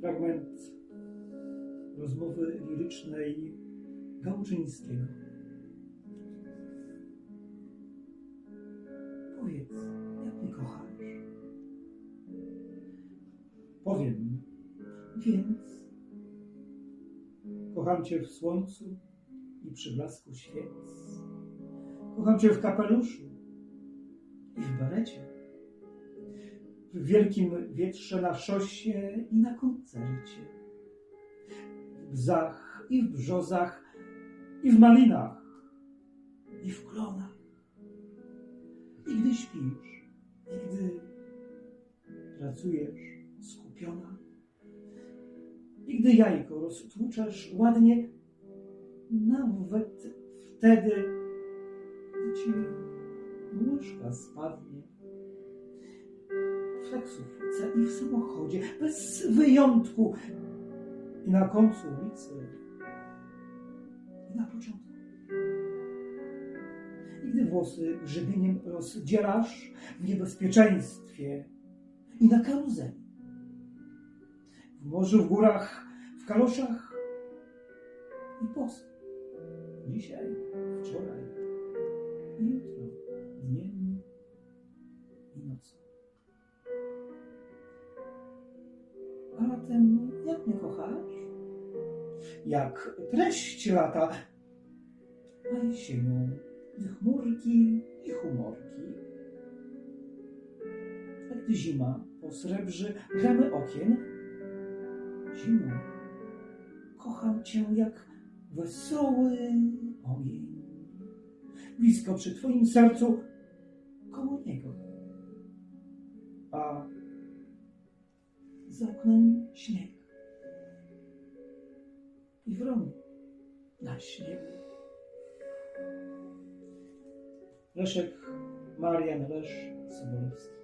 fragment rozmowy lirycznej Gałczyńskiego. Powiedz, jak mnie kochasz? Powiem, więc kocham Cię w słońcu i przy blasku świec. Kocham Cię w kapeluszu i w barecie. W wielkim wietrze na szosie i na koncercie. W bzach i w brzozach i w malinach i w klonach. I gdy śpisz, i gdy pracujesz skupiona, i gdy jajko roztłuczesz ładnie, nawet wtedy, gdy ci łyżka spadnie. W taksówce i w samochodzie, bez wyjątku, i na końcu ulicy, i na początku. I gdy włosy grzebieniem rozdzielasz w niebezpieczeństwie i na karuzeli, w morzu, w górach, w kaloszach. I post. Dzisiaj, wczoraj jutro, dniem A latem jak mnie kochasz? Jak treść lata, a jesienią chmurki i humorki. A gdy zima posrebrzy ramy okien, zimą kocham cię jak wesoły ogień. Blisko przy twoim sercu, koło niego. Za oknem śnieg. I wron na śniegu. Leszek Marian Lesz Sobolewski.